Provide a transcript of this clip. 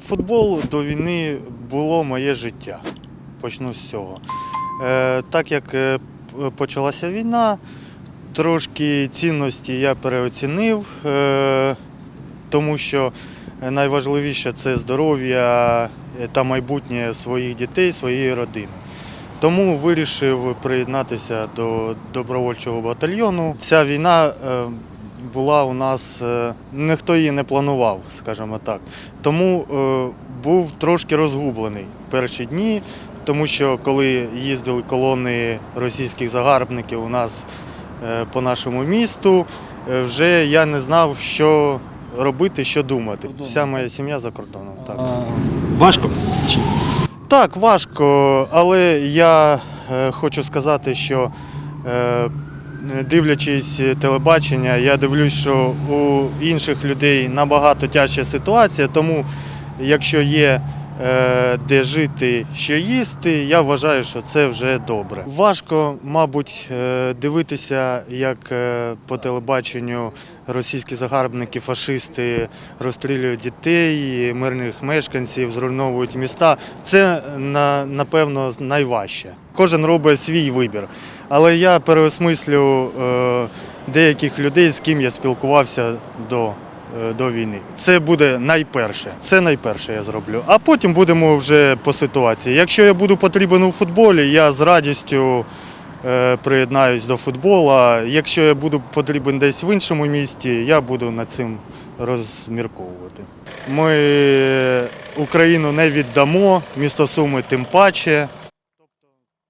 Футбол до війни було моє життя. Почну з цього. Е, так як е, почалася війна, трошки цінності я переоцінив, е, тому що найважливіше це здоров'я е, та майбутнє своїх дітей, своєї родини. Тому вирішив приєднатися до добровольчого батальйону. Ця війна е, була у нас, е, ніхто її не планував, скажімо так. Тому е, був трошки розгублений перші дні, тому що коли їздили колони російських загарбників у нас е, по нашому місту, вже я не знав, що робити, що думати. Вся моя сім'я за кордоном. Так. Важко? Так, важко, але я хочу сказати, що дивлячись телебачення, я дивлюсь, що у інших людей набагато тяжча ситуація, тому якщо є е, де жити, що їсти, я вважаю, що це вже добре. Важко, мабуть, е, дивитися, як е, по телебаченню російські загарбники, фашисти розстрілюють дітей, мирних мешканців, зруйновують міста. Це напевно найважче. Кожен робить свій вибір. Але я переосмислю е, деяких людей, з ким я спілкувався до, е, до війни. Це буде найперше. Це найперше я зроблю. А потім будемо вже по ситуації. Якщо я буду потрібен у футболі, я з радістю е, приєднаюсь до футболу. Якщо я буду потрібен десь в іншому місті, я буду над цим розмірковувати. Ми Україну не віддамо, місто Суми тим паче.